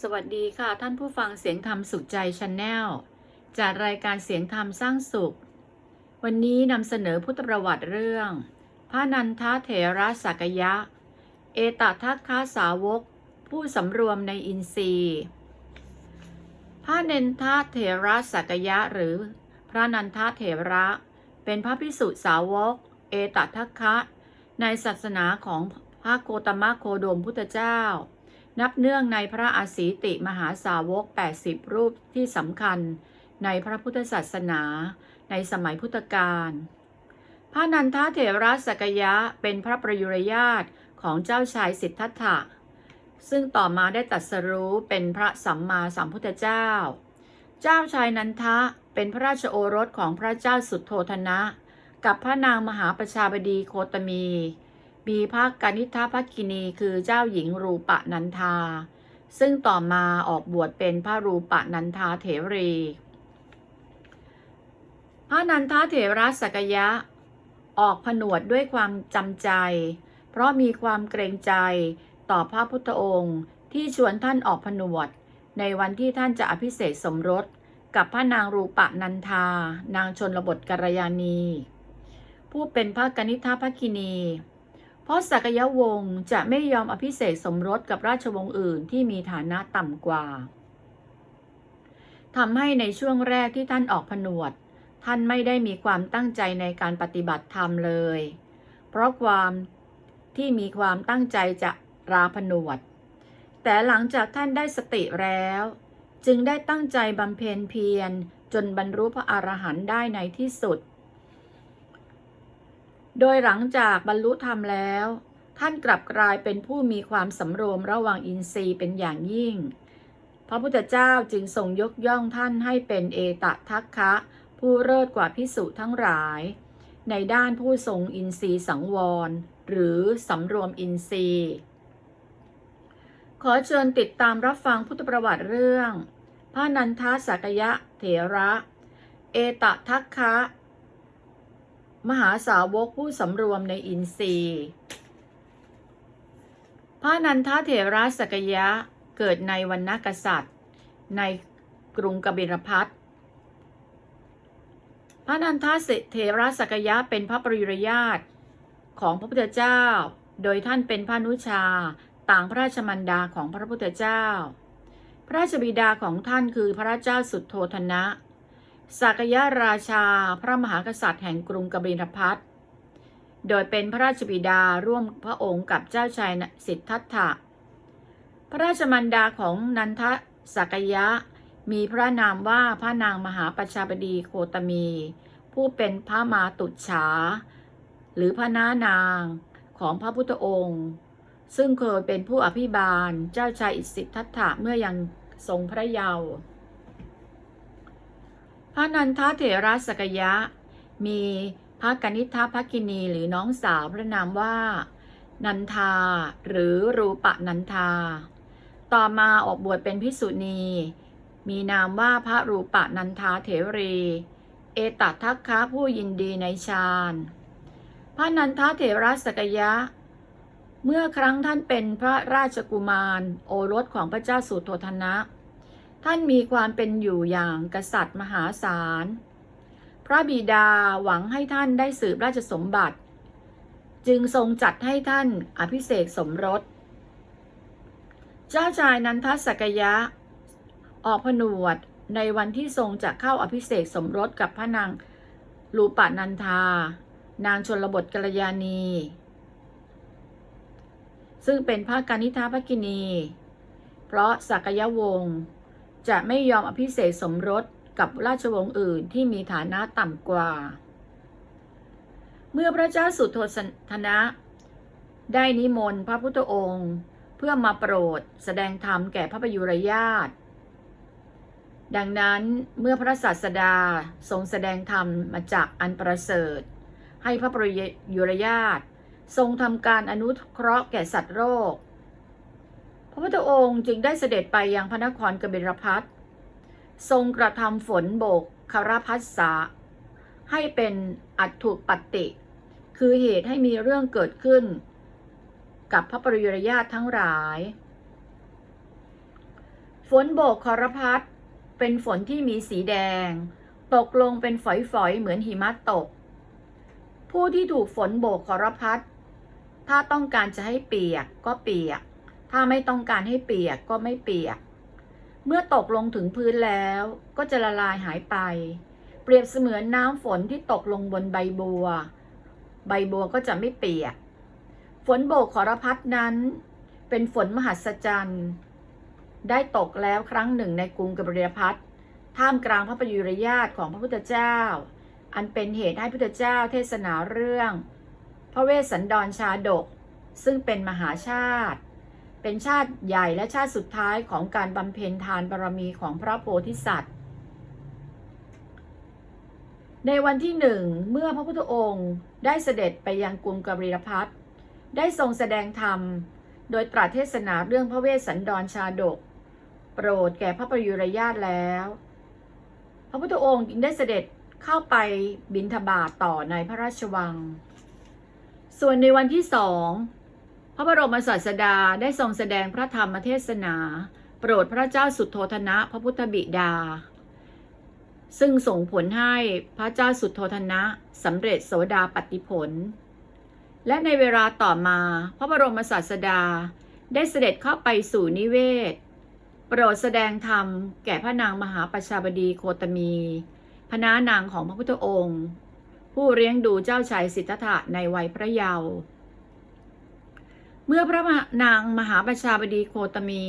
สวัสดีค่ะท่านผู้ฟังเสียงธรรมสุขใจชาแนลจากรายการเสียงธรรมสร้างสุข วันนี้นำเสนอพุทธประวัติเรื่อง พระนันทเถระสักยะ เอตทัคคาสาวก ผู้สำรวมในอินทรีย์พระเนนทเถระสักยะหรือ พระนันทเถระ เป็นพระพิสุสาวก เอตทัคคะ ในศาสนาของพระโคตมะโคโดมพุทธเจ้า นับเนื่องในพระอาศีติมหาสาวก 80 รูปที่สำคัญในพระพุทธศาสนา ในสมัยพุทธกาล พระนันทเถระสกยะเป็นพระประยุรญาติของเจ้าชายสิทธัตถะ ซึ่งต่อมาได้ตรัสรู้เป็นพระสัมมาสัมพุทธเจ้า เจ้าชายนันทะเป็นพระราชโอรสของพระเจ้าสุดโทธนะ กับพระนางมหาประชาบดีโคตมี มีพระกนิษฐภักกินีคือเจ้าหญิงรูปะนันทา ซึ่งต่อมาออกบวชเป็นพระรูปะนันทาเถรี พระนันทาเถระสกยะ ออกผนวดด้วยความจำใจ เพราะมีความเกรงใจต่อพระพุทธองค์ที่ชวนท่านออกผนวด ในวันที่ท่านจะอภิเษกสมรสกับพระนางรูปะนันทา นางชนบทกัลยาณีผู้เป็นพระกนิษฐภักกินี เพราะสักยวงศ์จะไม่ยอมอภิเษกสมรสกับราชวงศ์อื่นที่มีฐานะต่ำกว่าทำให้ในช่วงแรกที่ท่านออกผนวด ท่านไม่ได้มีความตั้งใจในการปฏิบัติธรรมเลย เพราะความที่มีความตั้งใจจะราผนวด แต่หลังจากท่านได้สติแล้ว จึงได้ตั้งใจบำเพ็ญเพียรจนบรรลุพระอรหันต์ได้ในที่สุด โดยหลังจากบรรลุธรรมแล้ว ท่านกลับกลายเป็นผู้มีความสำรวมระหว่างอินทรีย์เป็นอย่างยิ่ง พระพุทธเจ้าจึงทรงยกย่องท่านให้เป็นเอตทัคคะ ผู้เลิศกว่าพิสุทั้งหลาย ในด้านผู้ทรงอินทรีย์สังวร หรือสำรวมอินทรีย์ ขอเชิญติดตามรับฟังพุทธประวัติเรื่องพระนันทสักยะเถระ เอตทัคคะ มหาสาวกผู้สำรวมในอินทรีย์ พระนันทเถระสกยะเกิดในวันนกษัตริย์ ในกรุงกบิลพัทพระนันทเถระสกยะเป็นพระปริยญาติของพระพุทธเจ้า โดยท่านเป็นพระนุชาต่างพระราชมันดาของพระพุทธเจ้า พระราชบิดาของท่านคือพระเจ้าสุดโทธนะ สักยราชาพระมหากษัตริย์แห่งกรุงกบิลพัทโดยเป็นพระราชบิดาร่วมพระองค์กับเจ้าชายสิทธัตถะ พระราชมันดาของนันทสักยะ มีพระนามว่าพระนางมหาประชาบดีโคตมี ผู้เป็นพระมาตุฉา หรือพระน้านางของพระพุทธองค์ ซึ่งเคยเป็นผู้อภิบาลเจ้าชายอิสิทธัตถะเมื่อยังทรงพระเยาว์ พระนันทเถระสกยะ มีพระกนิษฐภักกินีหรือน้องสาวพระนามว่า นันทา หรือรูปะนันทา ต่อมาออกบวชเป็นพิสุณี มีนามว่าพระรูปะนันทาเถรี เอตัทัคคะผู้ยินดีในฌานพระนันทเถระสกยะ เมื่อครั้งท่านเป็นพระราชกุมารโอรสของพระเจ้าสุโธธนะ ท่านมีความเป็นอยู่อย่างกษัตริย์มหาศาล พระบิดาหวังให้ท่านได้สืบราชสมบัติ จึงทรงจัดให้ท่านอภิเษกสมรส เจ้าชายนันทสักยะ ออกผนวดในวันที่ทรงจะเข้าอภิเษกสมรสกับพระนางลูปะนันทา นางชนบทกัลยาณี ซึ่งเป็นพระกานิธาภกินี เพราะสักยวงศ์ จะไม่ยอมอภิเษกสมรสกับราชวงศ์อื่นที่มีฐานะต่ำกว่า เมื่อพระเจ้าสุโธธนะ ได้นิมนต์พระพุทธองค์ เพื่อมาโปรดแสดงธรรมแก่พระประยุรญาตดังนั้นเมื่อพระศาสดาทรงแสดงธรรมมาจากอันประเสริฐ ให้พระประยุรญาตทรงทำการอนุเคราะห์แก่สัตว์โรค พระพุทธองค์จึงได้เสด็จไปยังพระนครกบิลพัททรงกระทำฝนโบกคารพัสสะให้เป็นอัตถุปัตติ คือเหตุให้มีเรื่องเกิดขึ้น กับพระปริยรญาตทั้งหลาย ฝนโบกคอรพัดเป็นฝนที่มีสีแดง ตกลงเป็นฝอยๆ เหมือนหิมะตก ผู้ที่ถูกฝนโบกคอรพัดถ้าต้องการจะให้เปียกก็เปียก ถ้าไม่ต้องการให้เปียกก็ไม่เปียก เมื่อตกลงถึงพื้นแล้วก็จะละลายหายไป เปรียบเสมือนน้ำฝนที่ตกลงบนใบบัว ใบบัวก็จะไม่เปียก ฝนโบกขอรพัดนั้น เป็นฝนมหัศจรรย์ ได้ตกแล้วครั้งหนึ่งในกรุงกบิลพัทท่ามกลางพระประยุรญาตของพระพุทธเจ้า อันเป็นเหตุให้พุทธเจ้าเทศนาเรื่อง พระเวสสันดรชาดก ซึ่งเป็นมหาชาติ เป็นชาติใหญ่และชาติสุดท้ายของการบำเพ็ญทานบารมีของพระโพธิสัตว์ ในวันที่หนึ่งเมื่อพระพุทธองค์ได้เสด็จไปยังกรุงกบิลพัทได้ทรงแสดงธรรม โดยตรัสเทศนาเรื่องพระเวสสันดรชาดก โปรดแก่พระประยุรญาตแล้ว พระพุทธองค์จึงได้เสด็จเข้าไปบิณฑบาตต่อในพระราชวัง ส่วนในวันที่สอง พระบรมศาสดาได้ทรงแสดงพระธรรมเทศนา โปรดพระเจ้าสุโธธนะพระพุทธบิดา ซึ่งส่งผลให้พระเจ้าสุโธธนะสำเร็จโสดาปฏิผล และในเวลาต่อมาพระบรมศาสดาได้เสด็จเข้าไปสู่นิเวศ โปรดแสดงธรรมแก่พระนางมหาประชาบดีโคตมีพนานางของพระพุทธองค์ ผู้เลี้ยงดูเจ้าชายสิทธัตถะในวัยพระเยาว์ เมื่อพระนางมหาประชาบดีโคตมี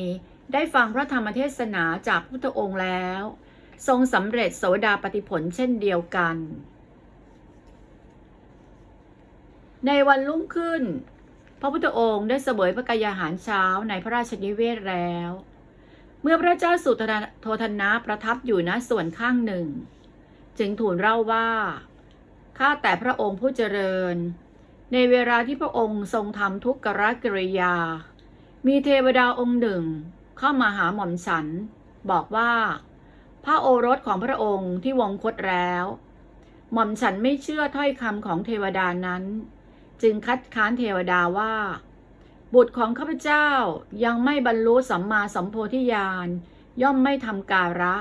ได้ฟังพระธรรมเทศนาจากพุทธองค์แล้ว ทรงสำเร็จโสดาปฏิผลเช่นเดียวกัน ในวันรุ่งขึ้น พระพุทธองค์ได้เสวยพระกายาหารเช้าในพระราชนิเวศแล้ว เมื่อพระเจ้าสุโธทนะประทับอยู่ณส่วนข้างหนึ่ง จึงทูลเล่าว่าข้าแต่พระองค์ผู้เจริญ ในเวลาที่พระองค์ทรงทำทุกขกิริยา มีเทวดาองค์หนึ่ง เข้ามาหาหม่อมฉัน บอกว่า พระโอรสของพระองค์ที่วงคตแล้ว หม่อมฉันไม่เชื่อถ้อยคำของเทวดานั้น จึงคัดค้านเทวดาว่า บุตรของข้าพเจ้ายังไม่บรรลุสัมมาสัมโพธิญาณย่อมไม่ทำการะ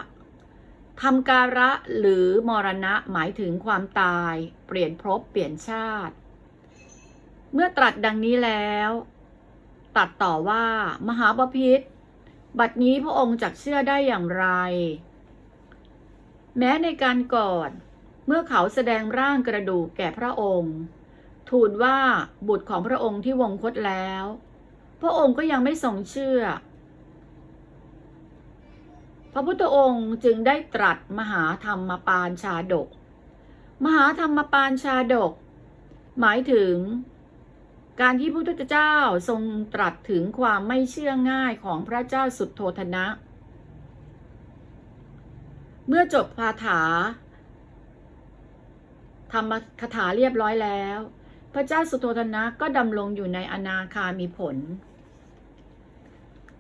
ทำการะหรือมรณะหมายถึงความตาย เปลี่ยนภพเปลี่ยนชาติ เมื่อตรัสดังนี้แล้วตัดต่อว่ามหาบพิษบัดนี้พระองค์จักเชื่อได้อย่างไร แม้ในการก่อน เมื่อเขาแสดงร่างกระดูกแก่พระองค์ ทูลว่าบุตรของพระองค์ที่วงคตแล้ว พระองค์ก็ยังไม่ทรงเชื่อ พระพุทธองค์จึงได้ตรัสมหาธรรมปานชาดก มหาธรรมปานชาดก หมายถึง การที่พระพุทธเจ้าทรงตรัสถึงความไม่เชื่อง่ายของพระเจ้าสุดโทธนะ เมื่อจบคาถาธรรมคาถาเรียบร้อยแล้ว พระเจ้าสุโธธนะก็ดำรงอยู่ในอนาคามีผล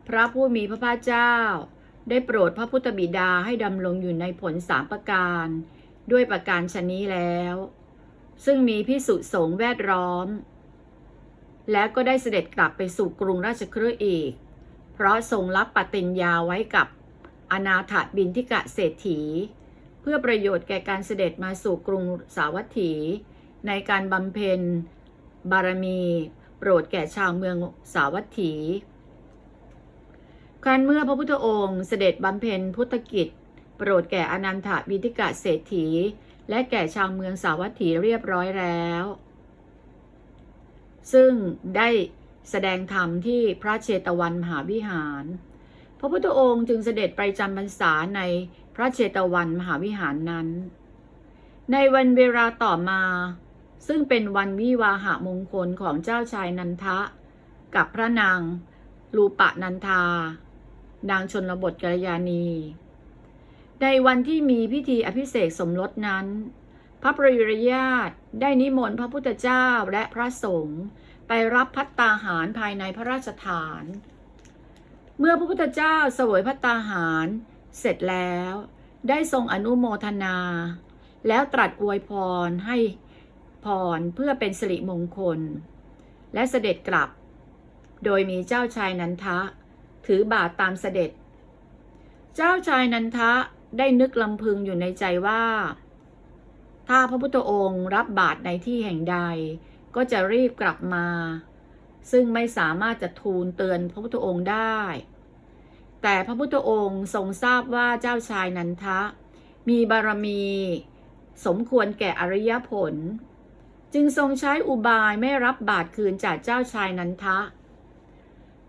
พระผู้มีพระภาคเจ้า ได้โปรดพระพุทธบิดาให้ดำรงอยู่ในผลสามประการ ด้วยประการชนนี้แล้ว ซึ่งมีพิสุสงแวดล้อม และก็ได้เสด็จกลับไปสู่กรุงราชคฤห์อีก เพราะทรงรับปฏิญญาไว้กับอนาถบินทิกะเศรษฐี เพื่อประโยชน์แก่การเสด็จมาสู่กรุงสาวัตถี ในการบำเพ็ญ บารมี โปรดแก่ชาวเมืองสาวัตถีครั้นเมื่อพระพุทธองค์เสด็จบำเพ็ญพุทธกิจ โปรดแก่อนันทบินทิกะเศรษฐี และแก่ชาวเมืองสาวัตถีเรียบร้อยแล้ว ซึ่งได้แสดงธรรมที่พระเชตวันมหาวิหาร พระพุทธองค์จึงเสด็จไปจำพรรษาในพระเชตวันมหาวิหารนั้น ในวันเวลาต่อมา ซึ่งเป็นวันวิวาหามงคลของเจ้าชายนันทะ กับพระนางลูปะนันทา นางชนบทกัลยาณี ในวันที่มีพิธีอภิเษกสมรสนั้น พระประยุรญาต ได้นิมนต์พระพุทธเจ้าและพระสงฆ์ไปรับพัตตาหารภายในพระราชฐาน เมื่อพระพุทธเจ้าเสวยพัตตาหารเสร็จแล้ว ได้ทรงอนุโมทนา แล้วตรัสอวยพรให้พรเพื่อเป็นสิริมงคล และเสด็จกลับ โดยมีเจ้าชายนันทะ ถือบาทตามเสด็จ เจ้าชายนันทะได้นึกลำพึงอยู่ในใจว่า ถ้าพระพุทธองค์รับบาตรในที่แห่งใด ก็จะรีบกลับมา ซึ่งไม่สามารถจะทูลเตือนพระพุทธองค์ได้ แต่พระพุทธองค์ทรงทราบว่าเจ้าชายนันทะ มีบารมี สมควรแก่อริยผล จึงทรงใช้อุบายไม่รับบาตรคืนจากเจ้าชายนันทะ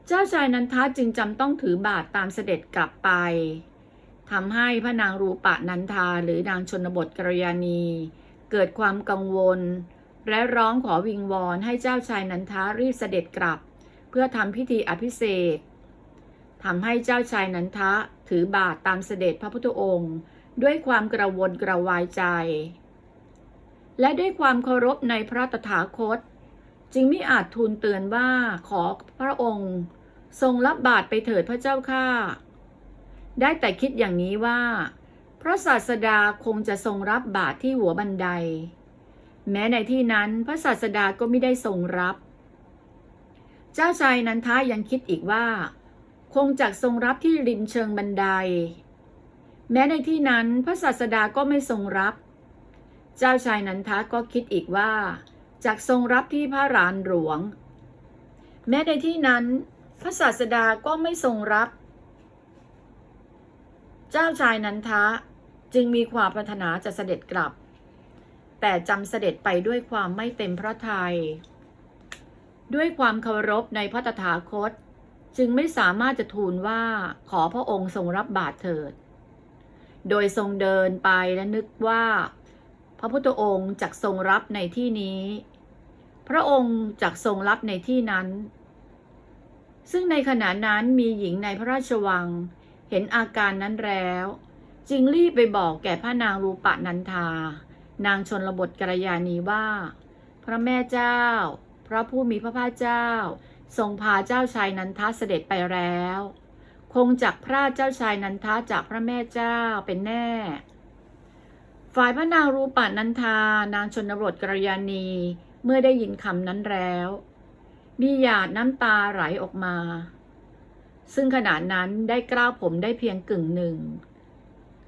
เจ้าชายนันทะจึงจำต้องถือบาตรตามเสด็จกลับไป ทำให้พระนางรูปะนันทาหรือนางชนบทกรยานี เกิดความกังวล และร้องขอวิงวอนให้เจ้าชายนันทารีบเสด็จกลับ เพื่อทำพิธีอภิเษกทำให้เจ้าชายนันทะถือบาตรตามเสด็จพระพุทธองค์ ด้วยความกระวนกระวายใจ และด้วยความเคารพในพระตถาคต จึงไม่อาจทูลเตือนว่าขอพระองค์ ทรงรับบาตรไปเถิดพระเจ้าข้า ได้แต่คิดอย่างนี้ว่า พระศาสดาคงจะทรงรับบาตรที่หัวบันได แม้ในที่นั้นพระศาสดาก็ไม่ได้ทรงรับ เจ้าชายนันทายังคิดอีกว่า คงจักทรงรับที่ริมเชิงบันได แม้ในที่นั้นพระศาสดาก็ไม่ทรงรับ เจ้าชายนันทาก็คิดอีกว่าจักทรงรับที่พระรานหลวง แม้ในที่นั้น พระศาสดาก็ไม่ทรงรับ เจ้าชายนันทะจึงมีความปรารถนาจะเสด็จกลับ แต่จำเสด็จไปด้วยความไม่เต็มพระทยัยด้วยความเคารพในพระตถาคต จึงไม่สามารถจะทูลว่าขอพระองค์ทรงรับบาตรเถิด โดยทรงเดินไปและนึกว่า พระพุทธองค์จักทรงรับในที่นี้ พระองค์จักทรงรับในที่นั้น ซึ่งในขณะนั้นมีหญิงในพระราชวัง เห็นอาการนั้นแล้ว จึงรีบไปบอกแก่พระนางรูปะนันทา นางชนบทกระยานีว่า พระแม่เจ้า พระผู้มีพระภาคเจ้า ทรงพาเจ้าชายนันทาเสด็จไปแล้ว คงจักพระเจ้าชายนันทาจากพระแม่เจ้าเป็นแน่ ฝ่ายพระนางรูปะนันทา นางชนบทกระยานีเมื่อได้ยินคำนั้นแล้ว มีหยาดน้ำตาไหลออกมา ซึ่งขณะนั้นได้กล้าวผมได้เพียงกึ่งหนึ่ง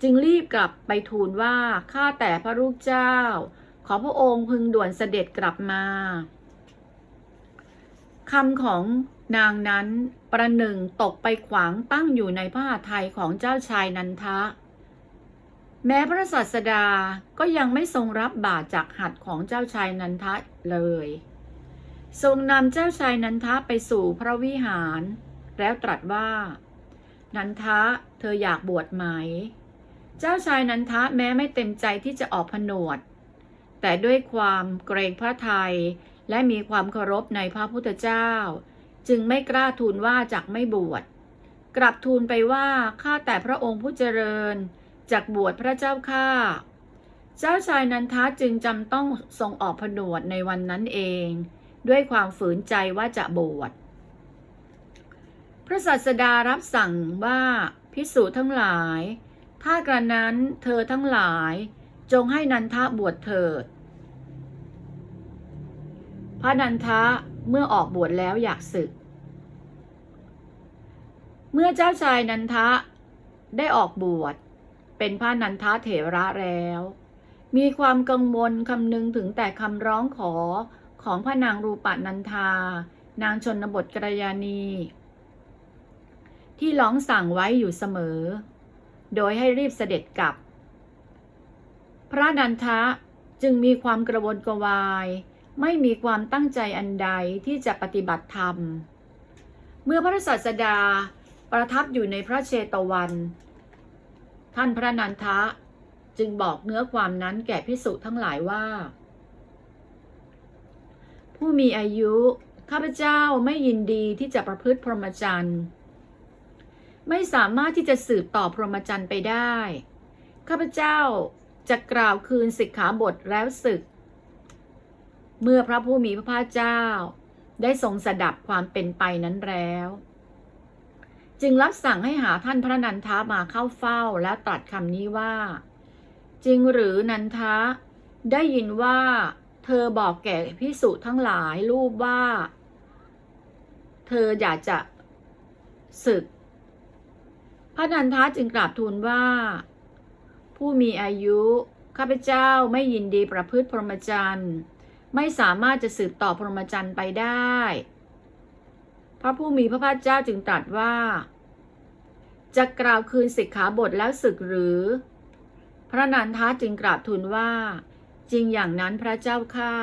จึงรีบกลับไปทูลว่าข้าแต่พระลูกเจ้า ขอพระองค์พึงด่วนเสด็จกลับมาคำของนางนั้นประหนึ่งตกไปขวางตั้งอยู่ในพระหัตถ์ไทยของเจ้าชายนันทะ แม้พระศาสดาก็ยังไม่ทรงรับบาตรจากหัตถ์ของเจ้าชายนันทะเลย ทรงนำเจ้าชายนันทะไปสู่พระวิหาร แล้วตรัสว่า นันทะเธออยากบวชไหม เจ้าชายนันทะแม้ไม่เต็มใจที่จะออกผนวด แต่ด้วยความเกรงพระไทยและมีความเคารพในพระพุทธเจ้า จึงไม่กล้าทูลว่าจักไม่บวช กลับทูลไปว่าข้าแต่พระองค์ผู้เจริญจักบวชพระเจ้าข้าเจ้าชายนันทะจึงจำต้องทรงออกผนวดในวันนั้นเอง ด้วยความฝืนใจว่าจะบวช พระศาสดารับสั่งว่าพิสูจน์ทั้งหลาย ถ้ากระนั้นเธอทั้งหลาย จงให้นันทะบวชเถิด พระนันทะเมื่อออกบวชแล้วอยากศึก เมื่อเจ้าชายนันทะได้ออกบวชเป็นพระนันทะเถระแล้ว มีความกังวลคำนึงถึงแต่คำร้องขอของพระนางรูปนันทา นางชนบทกรยานี ที่ร้องสั่งไว้อยู่เสมอ โดยให้รีบเสด็จกลับ พระนันทะจึงมีความกระวนกระวาย ไม่มีความตั้งใจอันใดที่จะปฏิบัติธรรม เมื่อพระศาสดาประทับอยู่ในพระเชตวัน ท่านพระนันทะจึงบอกเนื้อความนั้นแก่พิสุทั้งหลายว่า ผู้มีอายุข้าพเจ้าไม่ยินดีที่จะประพฤติพรหมจรรย์ ไม่สามารถที่จะสืบต่อพรหมจรรย์ไปได้ ข้าพเจ้าจะกล่าวคืนสิกขาบทแล้วศึก เมื่อพระผู้มีพระภาคเจ้า ได้ทรงสดับความเป็นไปนั้นแล้ว จึงรับสั่งให้หาท่านพระนันทามาเข้าเฝ้าและตรัสคำนี้ว่า จริงหรือนันทะได้ยินว่า เธอบอกแก่พิสุทั้งหลายรูปว่า เธออยากจะศึก พระนันทะจึงกราบทูลว่า ผู้มีอายุ ข้าพเจ้าไม่ยินดีประพฤติพรหมจรรย์ ไม่สามารถจะสืบต่อพรหมจรรย์ไปได้ พระผู้มีพระภาคเจ้าจึงตรัสว่า จะกล่าวคืนสิกขาบทแล้วศึกหรือ พระนันทะจึงกราบทูลว่า จริงอย่างนั้นพระเจ้าข้า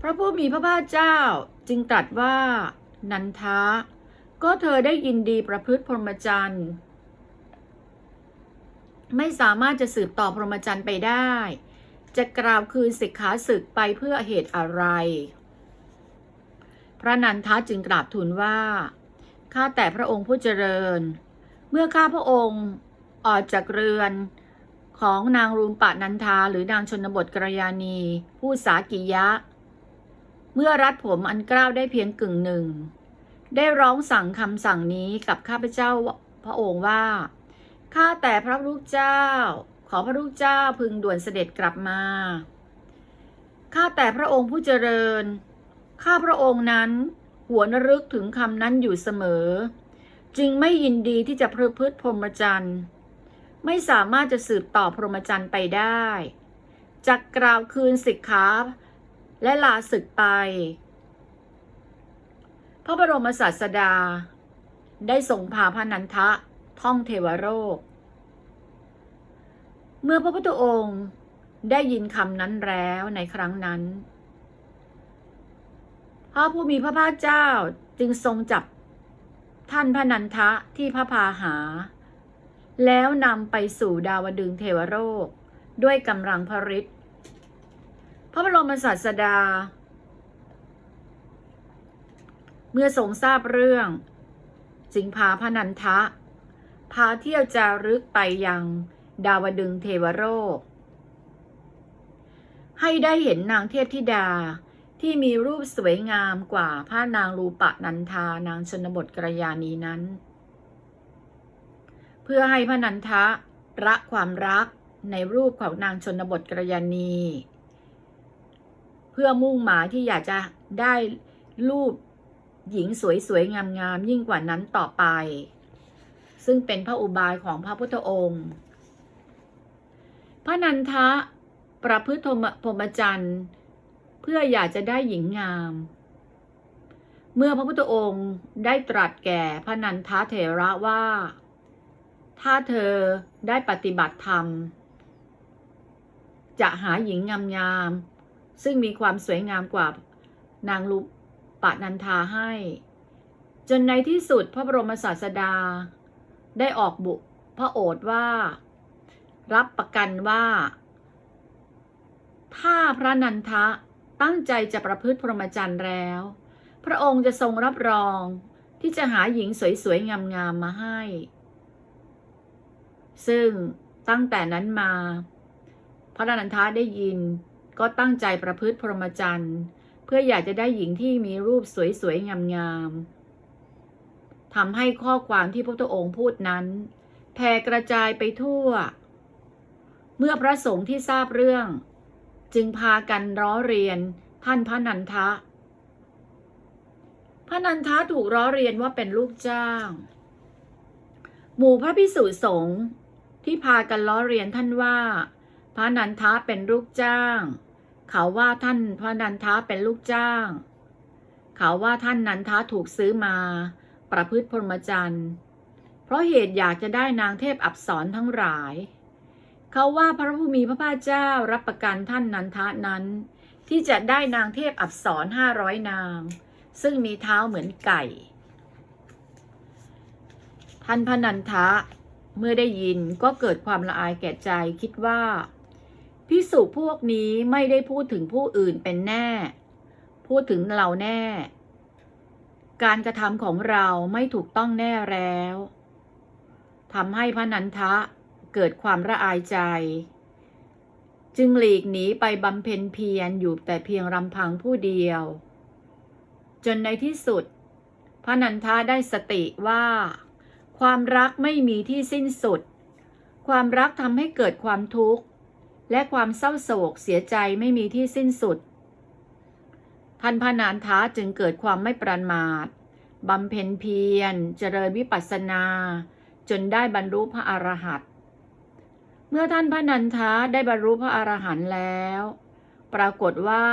พระผู้มีพระภาคเจ้าจึงตรัสว่า นันทะ ก็เธอได้ยินดีประพฤติพรหมจรรย์ ไม่สามารถจะสืบต่อพรหมจรรย์ไปได้ จะกล่าวคืนสิกขาศึกไปเพื่อเหตุอะไร พระนันทะจึงกราบทูลว่า ข้าแต่พระองค์ผู้เจริญ เมื่อข้าพระองค์ออกจากเรือนของนางรูมปะนันทาหรือนางชนบทกรยานี ผู้สากิยะ เมื่อรัดผมอันกล้าวได้เพียงกึ่งหนึ่ง ได้ร้องสั่งคำสั่งนี้กับข้าพเจ้าพระองค์ว่า ข้าแต่พระลูกเจ้า ขอพระลูกเจ้าพึงด่วนเสด็จกลับมา ข้าแต่พระองค์ผู้เจริญ ข้าพระองค์นั้นหวนรึกถึงคำนั้นอยู่เสมอ จึงไม่ยินดีที่จะประพฤติพรหมจรรย์ ไม่สามารถจะสืบต่อพรหมจรรย์ไปได้จะกล่าวคืนสิกขา และลาศึกไป พระบรมศาสดา ได้ทรงพาพระนันทะท่องเทวโรกเมื่อพระพุทธองค์ได้ยินคำนั้นแล้วในครั้งนั้น พระผู้มีพระภาคเจ้าจึงทรงจับท่านพระนันทะที่พระพาหา แล้วนำไปสู่ดาวดึงเทวโรกด้วยกำลังพระฤทธิ์ ระบรมศาสดา เมื่อทรงทราบเรื่องจึงพาพนันทะ พาเที่ยวจารึกไปยังดาวดึงเทวโรกให้ได้เห็นนางเทพธิดาที่มีรูปสวยงามกว่าพระนางรูปะนันทานางชนบทกระยานีนั้น เพื่อให้พระนันทะระความรักในรูปของนางชนบทกระยานี พื่อมุ่งหมายที่อยากจะได้รูปหญิงสวยๆ งามๆ ยิ่งกว่านั้นต่อไป ซึ่งเป็นพระอุบายของพระพุทธองค์ พระนันทะประพฤติพรหมจรรย์เพื่ออยากจะได้หญิงงาม เมื่อพระพุทธองค์ได้ตรัสแก่พระนันทะเถระว่า ถ้าเธอได้ปฏิบัติธรรม จะหาหญิงงามๆ ซึ่งมีความสวยงามกว่านางลุปะนันทาให้ จนในที่สุดพระบรมศาสดา ได้ออกบุพระโอษว่า รับประกันว่า ถ้าพระนันทะตั้งใจจะประพฤติพรหมจรรย์แล้ว พระองค์จะทรงรับรองที่จะหาหญิงสวยๆงามๆมาให้ ซึ่งตั้งแต่นั้นมา พระนันทะได้ยิน ก็ตั้งใจประพฤติพรหมจรรย์ เพื่ออยากจะได้หญิงที่มีรูปสวยๆ งามๆทำให้ข้อความที่พระพุทธองค์พูดนั้นแผ่กระจายไปทั่ว เมื่อพระสงฆ์ที่ทราบเรื่อง จึงพากันร้อเรียนท่านพระนันทะ พระนันทะถูกร้อเรียนว่าเป็นลูกจ้าง หมู่พระพิสุสงฆ์ที่พากันล้อเรียนท่านว่า พระนันทะเป็นลูกจ้าง เขาว่าท่านพระนันทะเป็นลูกจ้าง เขาว่าท่านนันทะถูกซื้อมา ประพฤติพรหมจรรย์ เพราะเหตุอยากจะได้นางเทพอับสรทั้งหลาย เขาว่าพระผู้มีพระภาคเจ้ารับประกันท่านนันทะนั้น ที่จะได้นางเทพอับสรห้าร้อยนาง ซึ่งมีเท้าเหมือนไก่ ท่านพระนันทะเมื่อได้ยินก็เกิดความละอายแก่ใจคิดว่า พิสุพวกนี้ไม่ได้พูดถึงผู้อื่นเป็นแน่ พูดถึงเราแน่ การกระทำของเราไม่ถูกต้องแน่แล้วทำให้พระนันทะเกิดความละอายใจ จึงหลีกหนีไปบำเพ็ญเพียรอยู่แต่เพียงลำพังผู้เดียว จนในที่สุด พระนันทะได้สติว่า ความรักไม่มีที่สิ้นสุด ความรักทำให้เกิดความทุกข์ และความเศร้าโศกเสียใจไม่มีที่สิ้นสุด ท่านพระนันทะจึงเกิดความไม่ประมาทบำเพ็ญเพียร เจริญวิปัสสนา จนได้บรรลุพระอรหันต์เมื่อท่านพระนันทะได้บรรลุพระอรหันต์แล้ว ปรากฏว่า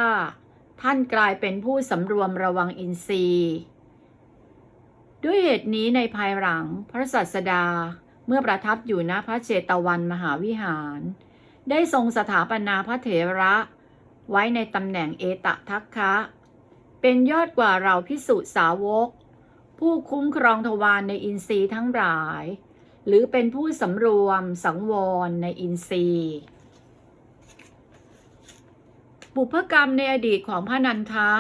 ท่านกลายเป็นผู้สำรวมระวังอินทรีย์ ด้วยเหตุนี้ในภายหลังพระสัสดาเมื่อประทับอยู่ณพระเจตวันมหาวิหาร ได้ทรงสถาปนาพระเถระไว้ในตำแหน่งเอตทัคคะ เป็นยอดกว่าเราพิสุสาวก ผู้คุ้มครองทวารในอินทรีย์ทั้งหลาย หรือเป็นผู้สำรวมสังวรในอินทรีย์ บุพกรรมในอดีตของพระนันทะ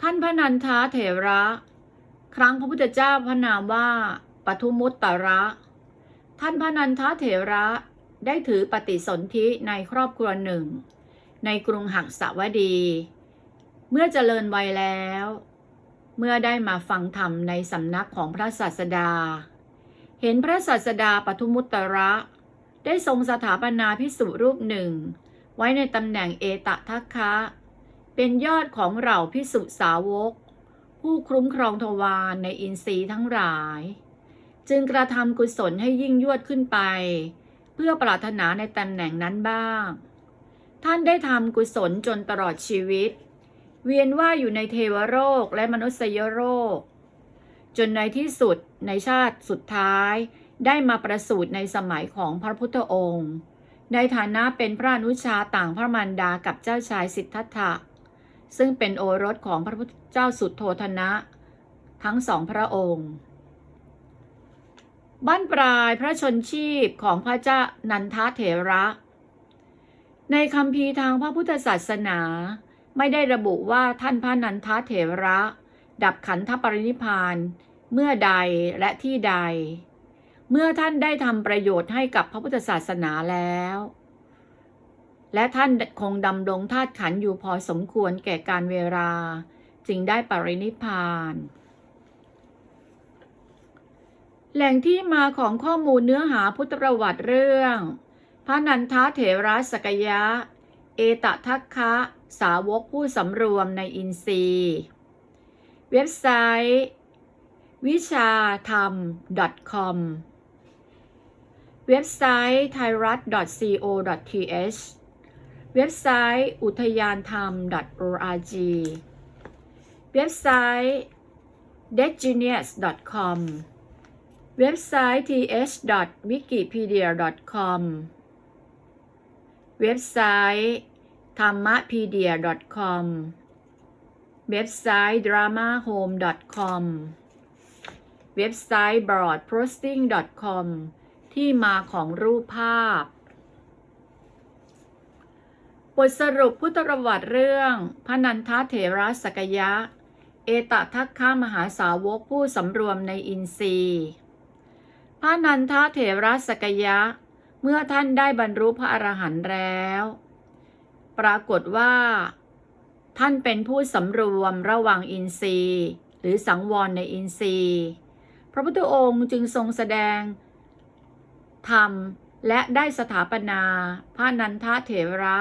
ท่านพระนันทะเถระ ครั้งพระพุทธเจ้าพระนามว่าปทุมุตตระ ท่านพระนันทเถระได้ถือปฏิสนธิในครอบครัวหนึ่ง ในกรุงหักสวดี เมื่อเจริญวัยแล้ว เมื่อได้มาฟังธรรมในสำนักของพระศาสดา เห็นพระศาสดาปทุมุตตระ ได้ทรงสถาปนาพิสุรูปหนึ่ง ไว้ในตำแหน่งเอตทัคคะ เป็นยอดของเหล่าพิสุสาวก ผู้คุ้มครองทวารในอินทรีย์ทั้งหลาย จึงกระทำกุศลให้ยิ่งยวดขึ้นไป เพื่อปรารถนาในตำแหน่งนั้นบ้าง ท่านได้ทำกุศลจนตลอดชีวิต เวียนว่ายอยู่ในเทวโลกและมนุษยโลกจนในที่สุดในชาติสุดท้าย ได้มาประสูติในสมัยของพระพุทธองค์ ในฐานะเป็นพระอนุชาต่างพระมารดากับเจ้าชายสิทธัตถะ ซึ่งเป็นโอรสของพระพุทธเจ้าสุดโทธนะ ทั้งสองพระองค์ บ้านปลายพระชนชีพของพระเจ้านันทเถระ ในคำพีทางพระพุทธศาสนา ไม่ได้ระบุว่าท่านพระนันทเถระ ดับขันธปรินิพานเมื่อใดและที่ใด เมื่อท่านได้ทำประโยชน์ให้กับพระพุทธศาสนาแล้ว และท่านคงดำรงธาตุขันธ์อยู่พอสมควรแก่การเวลา จึงได้ปรินิพาน แหล่งที่มาของข้อมูลเนื้อหาพุทธประวัติเรื่อง พระนันทเถระสกยะ เอตทัคคะสาวกผู้สำรวมในอินทรีย์ เว็บไซต์ วิชาธรรม .com เว็บไซต์ t h a i r a t co.th เว็บไซต์ อุทยานธรรม .org เว็บไซต์ d e g e n i u s com เว็บไซต์ th.wikipedia.com เว็บไซต์ธรรมะ pedia com เว็บไซต์ dramahome.com เว็บไซต์ broadposting com ที่มาของรูปภาพ บทสรุปพุทธประวัติเรื่องพระนันทเถระสกยะ เอตทัคขามหาสาวกผู้สำรวมในอินทรีย์ พระนันทเถระสกยะ เมื่อท่านได้บรรลุพระอรหันต์แล้ว ปรากฏว่า ท่านเป็นผู้สำรวมระวังอินทรีย์ หรือสังวรในอินทรีย์ พระพุทธองค์จึงทรงแสดงธรรมและได้สถาปนา พระนันทเถระ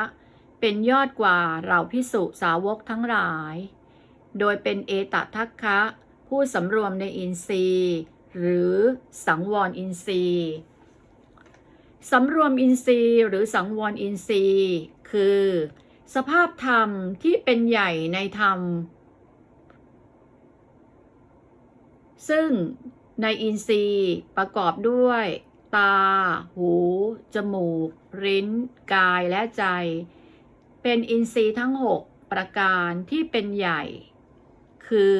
เป็นยอดกว่าเราพิสุสาวกทั้งหลาย โดยเป็นเอตทัคคะ ผู้สำรวมในอินทรีย์ หรือสังวรอินทรีย์สำรวมอินทรีย์หรือสังวรอินทรีย์ คือ สภาพธรรมที่เป็นใหญ่ในธรรม ซึ่งในอินทรีย์ประกอบด้วย ตา หู จมูก ลิ้น กายและใจ เป็นอินทรีย์ทั้ง 6 ประการที่เป็นใหญ่ คือ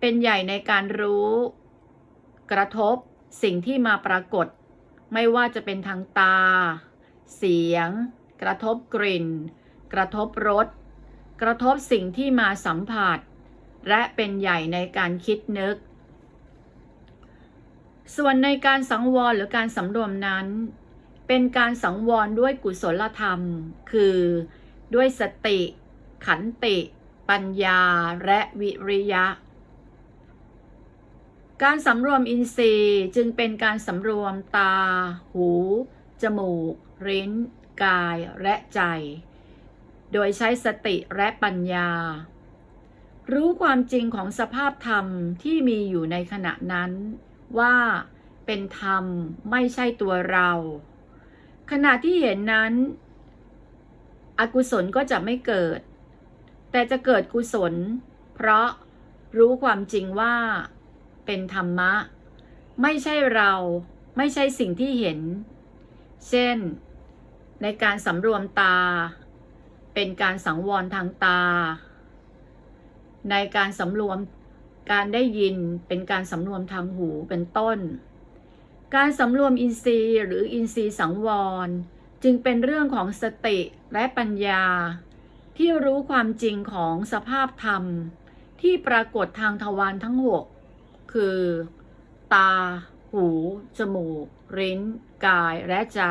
เป็นใหญ่ในการรู้ กระทบสิ่งที่มาปรากฏ ไม่ว่าจะเป็นทางตา เสียง กระทบกลิ่น กระทบรส กระทบสิ่งที่มาสัมผัส และเป็นใหญ่ในการคิดนึก ส่วนในการสังวรหรือการสำรวมนั้น เป็นการสังวรด้วยกุศลธรรม คือด้วยสติ ขันติ ปัญญาและวิริยะ การสำรวมอินทรีย์จึงเป็นการสำรวมตา หู จมูกลิ้น กาย และใจ โดยใช้สติและปัญญา รู้ความจริงของสภาพธรรมที่มีอยู่ในขณะนั้น ว่าเป็นธรรมไม่ใช่ตัวเรา ขณะที่เห็นนั้น อกุศลก็จะไม่เกิด แต่จะเกิดกุศล เพราะรู้ความจริงว่า เป็นธรรมะ ไม่ใช่เราไม่ใช่สิ่งที่เห็น เช่น ในการสำรวมตา เป็นการสังวรทางตา ในการสำรวมการได้ยินเป็นการสำรวมทางหูเป็นต้น การสำรวมอินทรีย์หรืออินทรีย์สังวร จึงเป็นเรื่องของสติและปัญญา ที่รู้ความจริงของสภาพธรรม ที่ปรากฏทางทวารทั้งหก คือ ตา หู จมูกลิ้น กายและใจ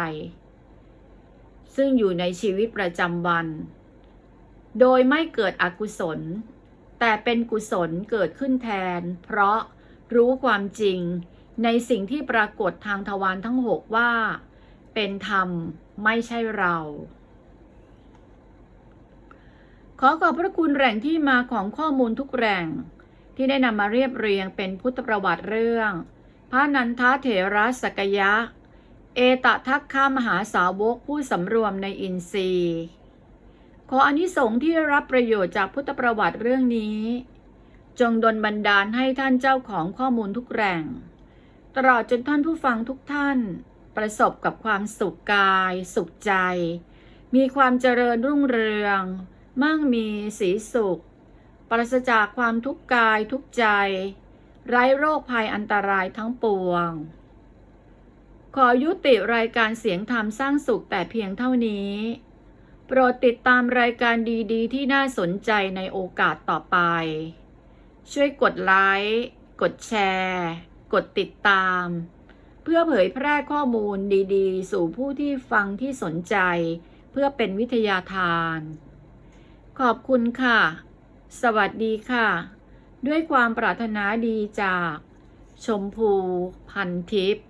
ซึ่งอยู่ในชีวิตประจำวัน โดยไม่เกิดอกุศล แต่เป็นกุศลเกิดขึ้นแทน เพราะรู้ความจริงในสิ่งที่ปรากฏทางทวารทั้งหกว่า เป็นธรรมไม่ใช่เรา ขอขอบพระคุณแหล่งที่มาของข้อมูลทุกแหล่ง ที่ได้นำมาเรียบเรียงเป็นพุทธประวัติเรื่อง พระนันทเถระสกยะ เอตทัคขามหาสาวกผู้สำรวมในอินทรีย์ขออนิสงส์ที่รับประโยชน์จากพุทธประวัติเรื่องนี้ จงดลบันดาลให้ท่านเจ้าของข้อมูลทุกแหล่ง ตลอดจนท่านผู้ฟังทุกท่าน ประสบกับความสุขกาย สุขใจ มีความเจริญรุ่งเรือง มั่งมีสีสุข ปราศจากความทุกข์กายทุกใจ ไร้โรคภัยอันตรายทั้งปวง ขอยุติรายการเสียงธรรมสร้างสุขแต่เพียงเท่านี้ โปรดติดตามรายการดีๆ ที่น่าสนใจในโอกาสต่อไป ช่วยกดไลค์กดแชร์ กดติดตาม เพื่อเผยแพร่ข้อมูลดีๆ สู่ผู้ที่ฟังที่สนใจ เพื่อเป็นวิทยาทาน ขอบคุณค่ะ สวัสดีค่ะ ด้วยความปรารถนาดีจาก ชมพูพันทิพย์